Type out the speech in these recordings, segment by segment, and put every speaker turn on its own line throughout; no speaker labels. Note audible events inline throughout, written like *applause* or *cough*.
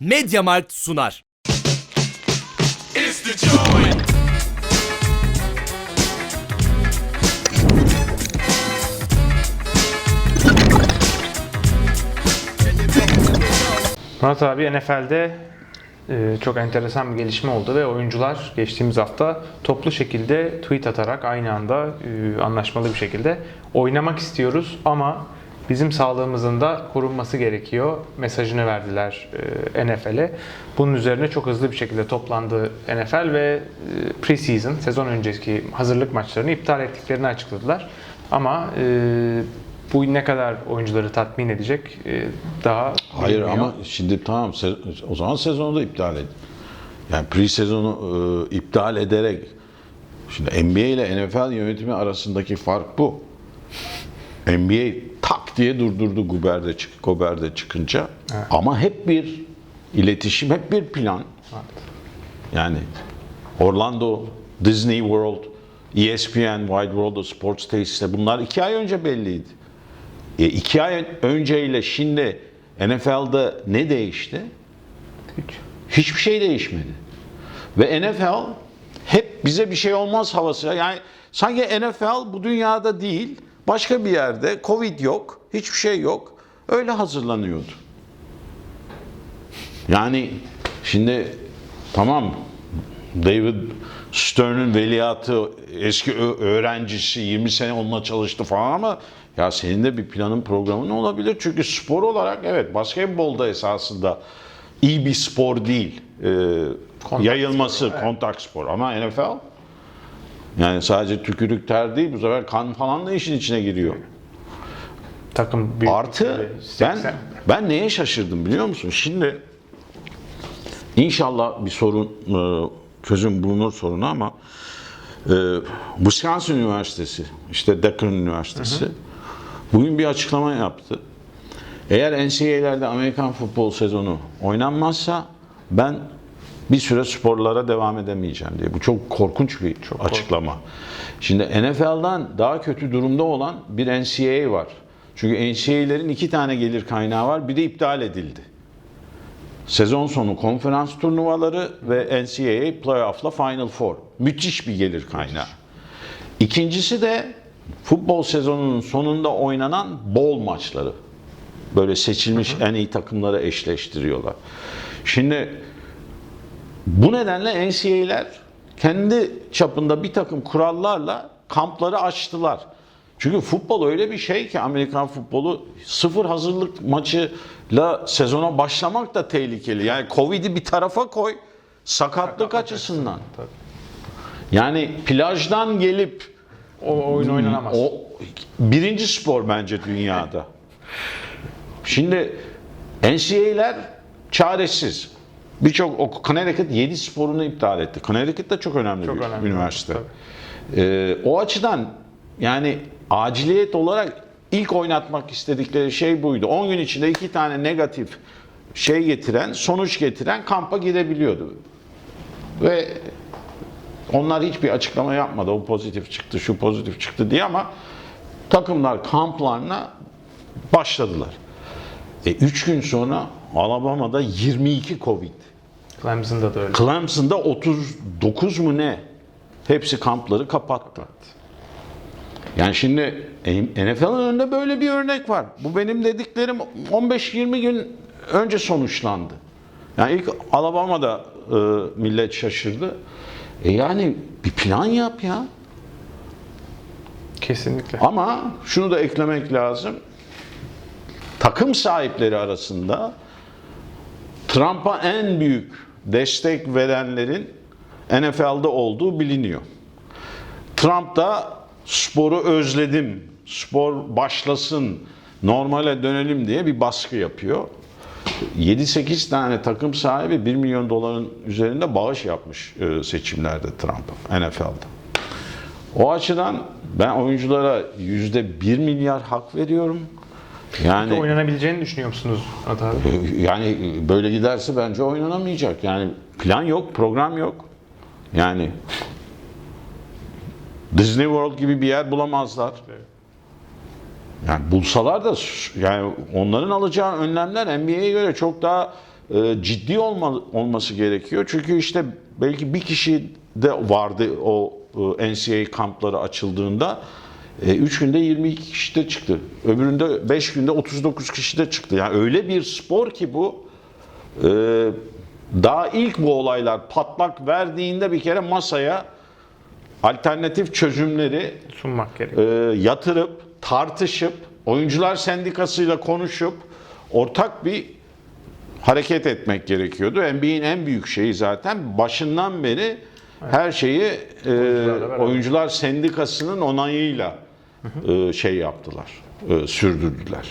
Mediamarkt sunar.
It's the joint.
Murat abi NFL'de e, çok enteresan bir gelişme oldu ve oyuncular geçtiğimiz hafta toplu şekilde tweet atarak aynı anda e, anlaşmalı bir şekilde oynamak istiyoruz ama bizim sağlığımızın da korunması gerekiyor mesajını verdiler e, NFL'e. Bunun üzerine çok hızlı bir şekilde toplandı NFL ve e, preseason sezon önceki hazırlık maçlarını iptal ettiklerini açıkladılar. Ama e, bu ne kadar oyuncuları tatmin edecek daha
Hayır
bilinmiyor.
ama şimdi tamam o zaman sezonu da iptal et. Yani pre sezonu e, iptal ederek şimdi NBA ile NFL yönetimi arasındaki fark bu. NBA tak diye durdurdu Gobert'de çık Gobert'de çıkınca. Ama hep bir iletişim, hep bir plan. Yani Orlando, Disney World, ESPN, Wide World of Sports tesisleri bunlar iki ay önce belliydi. E, iki ay önceyle şimdi NFL'de ne değişti?
Hiç.
Hiçbir şey değişmedi. Ve NFL hep bize bir şey olmaz havası. Yani sanki NFL bu dünyada değil, başka bir yerde Covid yok, hiçbir şey yok. Öyle hazırlanıyordu. Yani şimdi tamam David Stern'ın veliahtı, eski öğrencisi, 20 sene onunla çalıştı falan ama ya senin de bir planın programın olabilir. Çünkü spor olarak evet basketbolda esasında iyi bir spor değil. Ee, yayılması kontak spor ama NFL yani sadece tükürük ter değil bu sefer kan falan da işin içine giriyor.
takım büyük
Artı ben ben neye şaşırdım biliyor musun? Şimdi inşallah bir sorun e, çözüm bulunur sorunu ama e, Wisconsin Üniversitesi işte Deakin Üniversitesi bugün bir açıklama yaptı. Eğer NCAA'lerde Amerikan futbol sezonu oynanmazsa ben bir süre sporlara devam edemeyeceğim diye. Bu çok korkunç bir açıklama. Şimdi NFL'dan daha kötü durumda olan bir NCAA var. Çünkü NCAA'lerin iki tane gelir kaynağı var. Biri iptal edildi. Sezon sonu konferans turnuvaları ve NCAA playoff'la Final Four. Müthiş bir gelir kaynağı. İkincisi de futbol sezonunun sonunda oynanan bol maçları. Böyle seçilmiş en iyi takımları eşleştiriyorlar. Şimdi bu nedenle NCAA'ler kendi çapında bir takım kurallarla kampları açtılar. Çünkü futbol öyle bir şey ki Amerikan futbolu sıfır hazırlık maçıyla sezona başlamak da tehlikeli. Yani Covid'i bir tarafa koy sakatlık açısından. Yani plajdan gelip
o oyun oynanamaz.
o birinci spor bence dünyada. Şimdi NCAA'ler çaresiz. Birçok o Connecticut 7 sporunu iptal etti. Connecticut da çok önemli
Çok
bir
önemli,
üniversite. Ee, o açıdan yani aciliyet olarak ilk oynatmak istedikleri şey buydu. 10 gün içinde iki tane negatif şey getiren, sonuç getiren kampa gidebiliyordu. Ve onlar hiçbir açıklama yapmadı. O pozitif çıktı, şu pozitif çıktı diye ama takımlar kamplarına başladılar. E, üç gün sonra Alabama'da 22 Covid.
Clemson'da da öyle.
Clemson'da 39 mu ne? Hepsi kampları kapattı. Yani şimdi NFL'ın önünde böyle bir örnek var. Bu benim dediklerim 15-20 gün önce sonuçlandı. Yani ilk Alabama'da e, millet şaşırdı. E yani bir plan yap ya.
Kesinlikle.
Ama şunu da eklemek lazım. Takım sahipleri arasında Trump'a en büyük destek verenlerin NFL'de olduğu biliniyor. Trump da sporu özledim, spor başlasın, normale dönelim diye bir baskı yapıyor. 7-8 tane takım sahibi 1 milyon doların üzerinde bağış yapmış e, seçimlerde Trump NFL'de. O açıdan ben oyunculara yüzde 1 milyar hak veriyorum. Yani
Oynanabileceğini düşünüyor musunuz Murat abi? *laughs*
yani böyle giderse bence oynanamayacak. Yani plan yok, program yok. Yani Disney World gibi bir yer bulamazlar. Yani bulsalar da yani onların alacağı önlemler NBA'ye göre çok daha e, ciddi olma, olması gerekiyor. Çünkü işte belki bir kişi de vardı o e, NCAA kampları açıldığında. 3 günde 22 kişi de çıktı. Öbüründe 5 günde 39 kişi de çıktı. Yani öyle bir spor ki bu e, daha ilk bu olaylar patlak verdiğinde bir kere masaya alternatif çözümleri
Sunmak gerekiyor.
e, yatırıp, tartışıp, oyuncular sendikasıyla konuşup ortak bir hareket etmek gerekiyordu. NBA'in en büyük şeyi zaten başından beri her şeyi e, oyuncular sendikasının onayıyla e, şey yaptılar, e, sürdürdüler.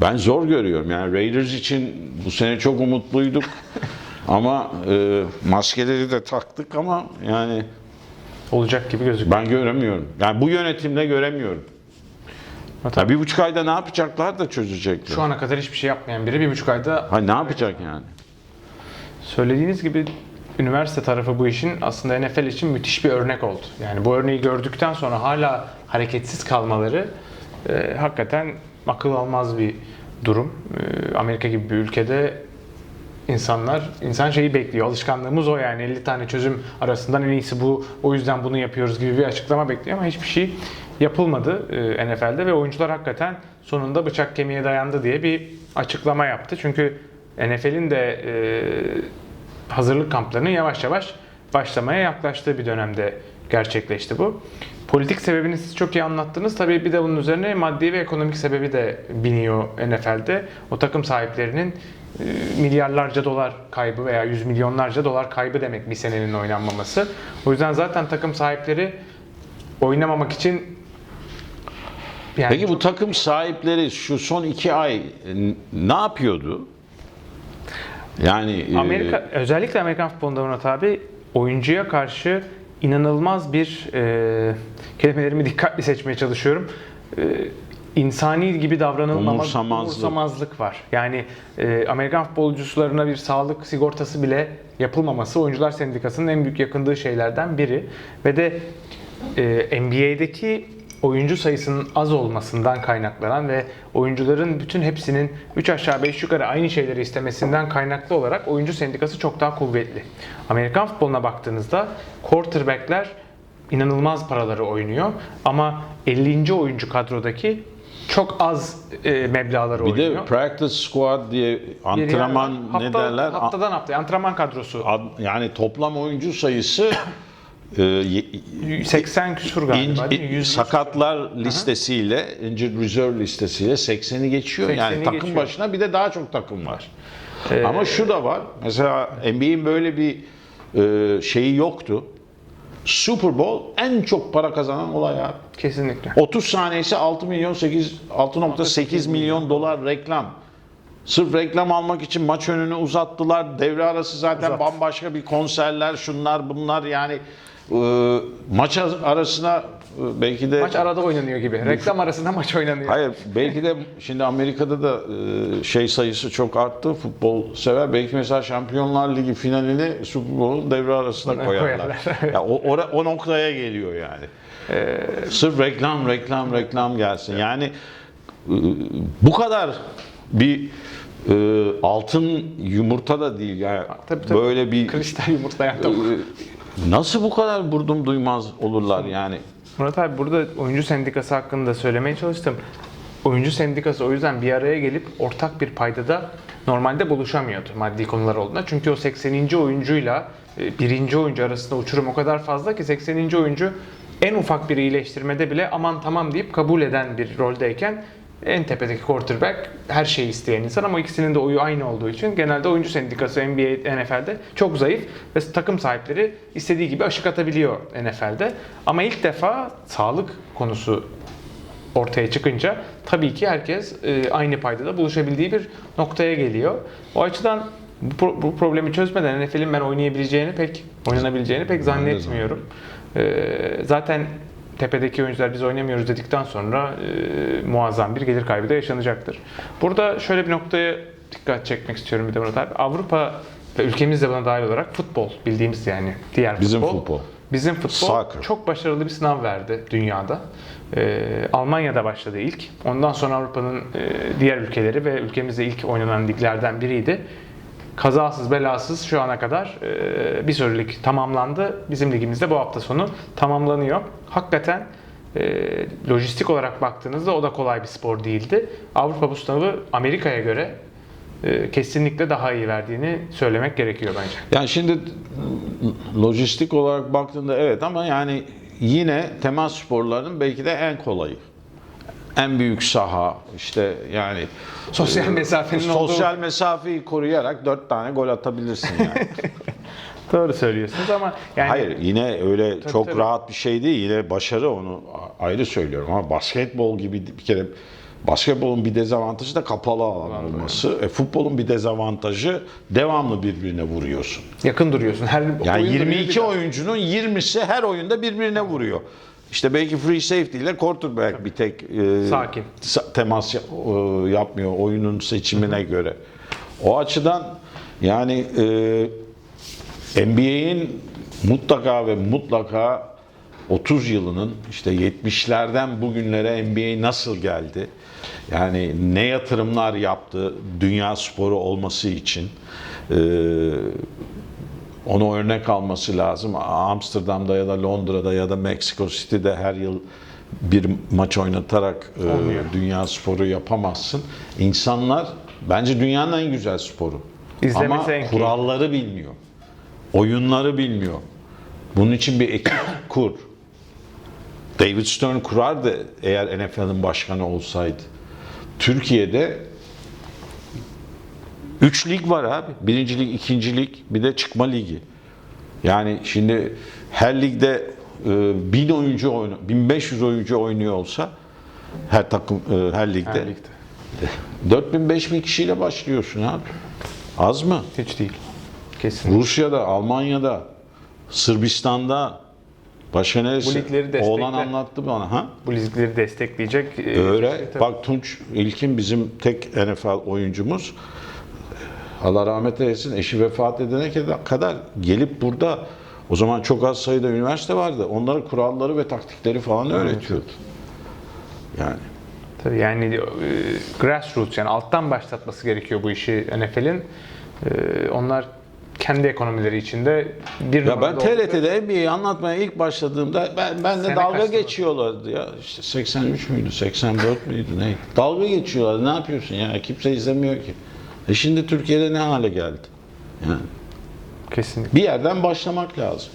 Ben zor görüyorum. Yani Raiders için bu sene çok umutluyduk. *laughs* ama e, maskeleri de taktık ama yani
Olacak gibi gözüküyor.
ben göremiyorum. Yani bu yönetimle göremiyorum. Ya bir buçuk ayda ne yapacaklar da çözecekler.
Şu ana kadar hiçbir şey yapmayan biri bir buçuk ayda
Ha ne yapacak yani?
Söylediğiniz gibi üniversite tarafı bu işin aslında NFL için müthiş bir örnek oldu. Yani bu örneği gördükten sonra hala hareketsiz kalmaları e, hakikaten akıl almaz bir durum. E, Amerika gibi bir ülkede insanlar, insan şeyi bekliyor. Alışkanlığımız o yani 50 tane çözüm arasından en iyisi bu. O yüzden bunu yapıyoruz gibi bir açıklama bekliyor ama hiçbir şey yapılmadı e, NFL'de ve oyuncular hakikaten sonunda bıçak kemiğe dayandı diye bir açıklama yaptı. Çünkü NFL'in de e, hazırlık kamplarının yavaş yavaş başlamaya yaklaştığı bir dönemde gerçekleşti bu. Politik sebebini siz çok iyi anlattınız. Tabii bir de bunun üzerine maddi ve ekonomik sebebi de biniyor NFL'de. O takım sahiplerinin e, milyarlarca dolar kaybı veya yüz milyonlarca dolar kaybı demek bir senenin oynanmaması. O yüzden zaten takım sahipleri oynamamak için yani
Peki bu takım sahipleri şu son iki ay ne yapıyordu? Yani e,
Amerika özellikle Amerikan futbolunda Murat abi oyuncuya karşı inanılmaz bir e, kelimelerimi dikkatli seçmeye çalışıyorum. E, insani gibi davranılmama
Umursamazlık.
umursamazlık var. Yani e, Amerikan futbolcularına bir sağlık sigortası bile yapılmaması oyuncular sendikasının en büyük yakındığı şeylerden biri ve de e, NBA'deki oyuncu sayısının az olmasından kaynaklanan ve oyuncuların bütün hepsinin 3 aşağı 5 yukarı aynı şeyleri istemesinden kaynaklı olarak oyuncu sendikası çok daha kuvvetli. Amerikan futboluna baktığınızda quarterback'ler inanılmaz paraları oynuyor ama 50. oyuncu kadrodaki çok az e, meblağları
bir
oynuyor.
de practice squad diye
Bir
antrenman ne
Hafta-
derler?
Haftadan haftaya antrenman kadrosu.
Ad- Yani toplam oyuncu sayısı *coughs*
80 küsur galiba.
İn-
değil mi? 100
sakatlar listesiyle, injured reserve listesiyle 80'i geçiyor. yani
80'i
takım
geçiyor.
başına bir de daha çok takım var. Ama şu da var. Mesela NBA'in böyle bir e, şeyi yoktu. Super Bowl en çok para kazanan olay abi.
Kesinlikle.
30 saniyesi 6 milyon 8 6.8 milyon dolar reklam. Sırf reklam almak için maç önünü uzattılar. Devre arası zaten
Uzat.
bambaşka bir konserler, şunlar bunlar yani e, maç arasına e, belki de
Maç arada oynanıyor gibi. Reklam arasında maç oynanıyor.
Hayır belki de şimdi Amerika'da da e, şey sayısı çok arttı. Futbol sever. Belki mesela Şampiyonlar Ligi finalini Super Bowl'un devre arasına koyarlar.
Koyarlar. *laughs*
ya o, ora- o noktaya geliyor yani. Sırf reklam reklam reklam gelsin. Yani e, bu kadar bir e, altın yumurta da değil yani
Tabii, tabii.
böyle bir
Kristal yumurtlayan tavuk.
e, nasıl bu kadar vurdum duymaz olurlar yani.
Murat abi burada oyuncu sendikası hakkında söylemeye çalıştım. Oyuncu sendikası o yüzden bir araya gelip ortak bir paydada normalde buluşamıyordu maddi konular olduğunda. Çünkü o 80. oyuncuyla e, birinci oyuncu arasında uçurum o kadar fazla ki 80. oyuncu en ufak bir iyileştirmede bile aman tamam deyip kabul eden bir roldeyken en tepedeki quarterback her şeyi isteyen insan ama ikisinin de oyu aynı olduğu için genelde oyuncu sendikası NBA, NFL'de çok zayıf ve takım sahipleri istediği gibi aşık atabiliyor NFL'de. Ama ilk defa sağlık konusu ortaya çıkınca tabii ki herkes e, aynı paydada buluşabildiği bir noktaya geliyor. O açıdan bu, pro- bu problemi çözmeden NFL'in ben oynayabileceğini pek oynanabileceğini pek zannetmiyorum. E, zaten tepedeki oyuncular biz oynamıyoruz dedikten sonra e, muazzam bir gelir kaybı da yaşanacaktır. Burada şöyle bir noktaya dikkat çekmek istiyorum bir de Murat abi. Avrupa ve ülkemiz de buna dahil olarak futbol bildiğimiz yani diğer
Bizim
futbol.
futbol.
Bizim futbol
Soccer.
çok başarılı bir sınav verdi dünyada. Ee, Almanya'da başladı ilk. Ondan sonra Avrupa'nın e, diğer ülkeleri ve ülkemizde ilk oynanan liglerden biriydi. Kazasız belasız şu ana kadar e, bir sürü lig tamamlandı. Bizim ligimizde bu hafta sonu tamamlanıyor. Hakikaten e, lojistik olarak baktığınızda o da kolay bir spor değildi. Avrupa bu sınavı Amerika'ya göre e, kesinlikle daha iyi verdiğini söylemek gerekiyor bence.
Yani şimdi lojistik olarak baktığında evet ama yani yine temas sporlarının belki de en kolayı. En büyük saha işte yani
Sosyal
e,
mesafenin olduğu-
sosyal mesafeyi koruyarak dört tane gol atabilirsin yani. *laughs*
Doğru söylüyorsunuz ama yani
Hayır yine öyle çok
tabii.
rahat bir şey değil. Yine başarı onu a- ayrı söylüyorum ama basketbol gibi bir kere basketbolun bir dezavantajı da kapalı alan olması. E, futbolun bir dezavantajı devamlı birbirine vuruyorsun.
yakın duruyorsun. Her
Yani
oyun
22
duruyor bir
oyuncunun 20'si her oyunda birbirine vuruyor. İşte belki free safety ile quarterback bir tek e,
Sakin.
sa- temas e, yapmıyor oyunun seçimine göre. O açıdan yani e, NBA'in mutlaka ve mutlaka 30 yılının işte 70'lerden bugünlere NBA nasıl geldi? Yani ne yatırımlar yaptı dünya sporu olması için? E, onu örnek alması lazım. Amsterdam'da ya da Londra'da ya da Mexico City'de her yıl bir maç oynatarak e, dünya sporu yapamazsın. İnsanlar bence dünyanın en güzel sporu.
İzlemesi
Ama
en
kuralları bilmiyor. Oyunları bilmiyor. Bunun için bir ekip *coughs* kur. David Stern kurardı eğer NFL'in başkanı olsaydı. Türkiye'de Üç lig var abi. Birinci lig, ikinci lig, bir de çıkma ligi. Yani şimdi her ligde e, 1000 oyuncu oyna, 1500 oyuncu oynuyor olsa her takım e, her ligde,
Her ligde.
4000 5000 kişiyle başlıyorsun abi. Az mı?
Hiç değil. Kesin.
Rusya'da, Almanya'da, Sırbistan'da başka neresi?
ligleri destekle.
Oğlan anlattı bana. Ha?
Bu ligleri destekleyecek.
Öyle.
şey.
Bak Tunç İlkin bizim tek NFL oyuncumuz. Allah rahmet eylesin. Eşi vefat edene kadar gelip burada o zaman çok az sayıda üniversite vardı. Onların kuralları ve taktikleri falan öğretiyordu. Yani
Tabii yani e, grassroots yani alttan başlatması gerekiyor bu işi NFL'in. E, onlar kendi ekonomileri içinde bir
ya ben TRT'de NBA'yi anlatmaya ilk başladığımda ben, ben de
Sene
dalga
kaçtı?
geçiyorlardı ya. İşte 83 müydü, 84 müydü ne? Dalga geçiyorlar. Ne yapıyorsun ya? Kimse izlemiyor ki. E şimdi Türkiye'de ne hale geldi? Yani
Kesinlikle.
bir yerden başlamak lazım.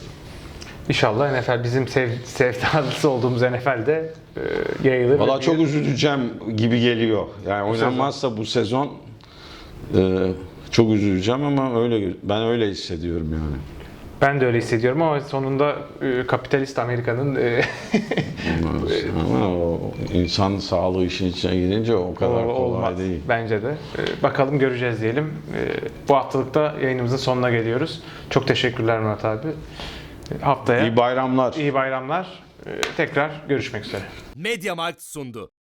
İnşallah NFL bizim sev, sevdalısı olduğumuz NFL'de e, yayılır.
Valla çok üzüleceğim gibi geliyor. Yani oynanmazsa bu sezon e, çok üzüleceğim ama öyle ben öyle hissediyorum yani.
Ben de öyle hissediyorum ama sonunda e, kapitalist Amerika'nın e,
ama o insan sağlığı işin içine girince o kadar kolay
olmaz
değil.
bence de. E, bakalım göreceğiz diyelim. Bu haftalıkta yayınımızın sonuna geliyoruz. Çok teşekkürler Murat abi. Haftaya
İyi bayramlar.
iyi bayramlar. Tekrar görüşmek üzere.
Mediamarkt sundu.